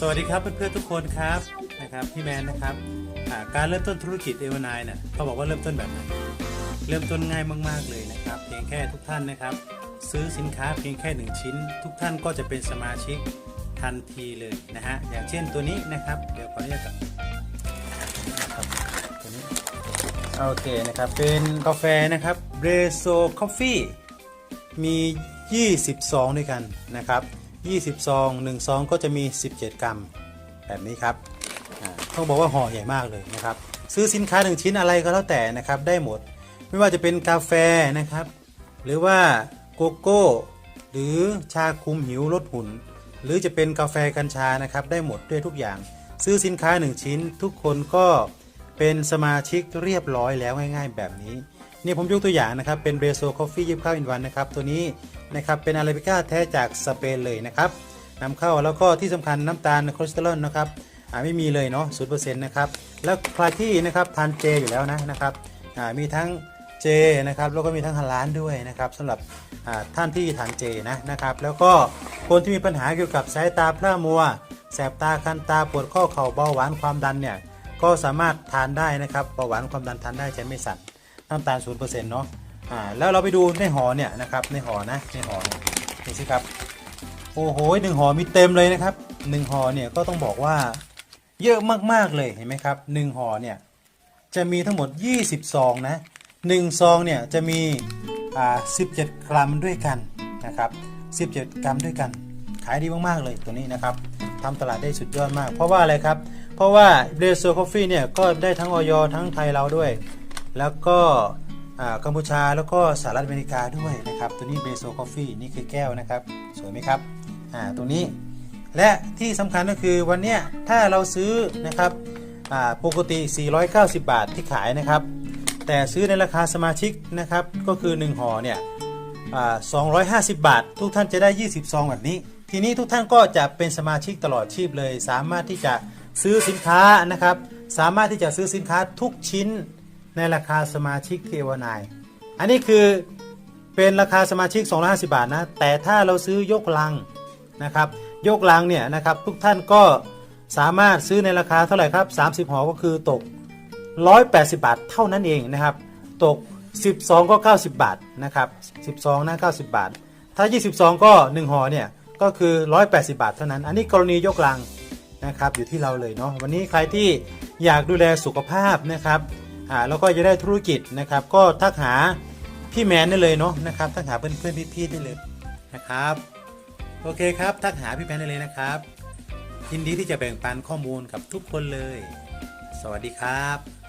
สวัสดีครับเพื่อนๆทุกคนครับนะครับพี่แมนนะครับการเริ่มต้นธุรกิจเอวานายเนี่ยเขาบอกว่าเริ่มต้นแบบไหนเริ่มต้นง่ายมากๆเลยนะครับ เพียงแค่ทุกท่านนะครับ ซื้อสินค้าเพียงแค่หนึ่งชิ้น ทุกท่านก็จะเป็นสมาชิกทันทีเลยนะฮะอย่างเช่นตัวนี้นะครับ เดี๋ยวขออนุญาตก่อนนะครับตัวนี้โอเคนะครับเป็นกาแฟนะครับเบรโซคอฟฟี่มี20ซองด้วยกันนะครับ 20ซอง1ซองก็จะมี 17 กรัม แบบนี้ครับต้องบอกว่าห่อใหญ่มากเลยนะครับ ซื้อสินค้า1ชิ้นอะไรก็แล้วแต่นะครับได้หมด ไม่ว่าจะเป็นกาแฟนะครับ หรือว่าโกโก้ หรือชาคุมหิวลดหุ่น หรือจะเป็นกาแฟกัญชานะครับ ได้หมดด้วยทุกอย่าง ซื้อสินค้า1ชิ้น ทุกคนก็เป็นสมาชิกเรียบร้อยแล้วง่าย ๆ แบบนี้ นี่ผมยกตัวอย่างนะครับเป็นเบรโซคอฟฟี่ยิบข้าวอินวันนะครับ ตัวนี้ นะครับเป็นอาราบิก้าแท้จากสเปนเลยนะครับนำเข้าแล้วก็ที่สำคัญน้ำตาลคอเลสเตอรอลนะครับอ่าไม่มีเลยเนาะศูนย์เปอร์เซ็นต์นะครับแล้วใครที่นะครับทานเจอยู่แล้วนะนะครับอ่ามีทั้งเจนะครับแล้วก็มีทั้งฮาลานด้วยนะครับสำหรับอ่าท่านที่ทานเจนะนะครับ แล้วก็คนที่มีปัญหาเกี่ยวกับสายตาพร่ามัว แสบตาคันตาปวดข้อเข่าเบาหวานความดันเนี่ยก็สามารถทานได้นะครับเบาหวานความดันทานได้ใจไม่สั่นน้ำตาลศูนย์เปอร์เซ็นต์เนาะ อ่าแล้วเราไปดูในห่อเนี่ยนะครับในห่อนะในห่อเนี่ยนี่สิครับโอ้โหหนึ่งห่อมีเต็มเลยนะครับหนึ่งห่อเนี่ยก็ต้องบอกว่าเยอะมากๆเลยเห็นไหมครับหนึ่งห่อเนี่ยจะมีทั้งหมด 20 ซองนะหนึ่งซองเนี่ยจะมีอ่า17 กรัมด้วยกันนะครับ17 กรัมด้วยกัน ขายดีมากๆเลยตัวนี้นะครับทำตลาดได้สุดยอดมาก เพราะว่าอะไรครับ เพราะว่าเบรโซคอฟฟี่เนี่ยก็ได้ทั้งออยทั้งไทยเราด้วย แล้วก็ กัมพูชาแล้วก็สหรัฐอเมริกาด้วยนะครับ ตัวนี้เบโซคอฟฟี่นี่คือแก้วนะครับ สวยไหมครับอ่าตัวนี้และที่สำคัญก็คือวันเนี้ยถ้าเราซื้อนะครับอ่าปกติ 490 บาทที่ขายนะครับ แต่ซื้อในราคาสมาชิกนะครับ ก็คือ 1ห่อเนี่ยอ่า250 บาท ทุกท่านจะได้ 20 ซองแบบนี้ ทีนี้ทุกท่านก็จะเป็นสมาชิกตลอดชีพเลย สามารถที่จะซื้อสินค้านะครับ สามารถที่จะซื้อสินค้าทุกชิ้น ในราคาสมาชิกเทวนายอันนี้คือเป็นราคาสมาชิก 250 บาทนะ แต่ถ้าเราซื้อยกลังนะครับ ยกลังเนี่ยนะครับทุกท่านก็สามารถซื้อในราคาเท่าไหร่ครับ 30หอก็คือตก 180 บาทเท่านั้นเองนะครับ ตก 12 ก็ 90 บาทนะครับ 12นะ90 บาท ถ้า 22 ก็ 1ห่อเนี่ยก็คือ 180 บาทเท่านั้น อันนี้กรณียกลังนะครับอยู่ที่เราเลยเนาะวันนี้ใครที่อยากดูแลสุขภาพนะครับ อ่าแล้วก็จะได้ธุรกิจนะครับ ก็ทักหาพี่แมนได้เลยเนาะนะครับทักหาเพื่อนเพื่อนพี่ๆได้เลยนะครับ โอเคครับทักหาพี่แมนได้เลยนะครับยินดีที่จะแบ่งปันข้อมูลกับทุกคนเลย สวัสดีครับ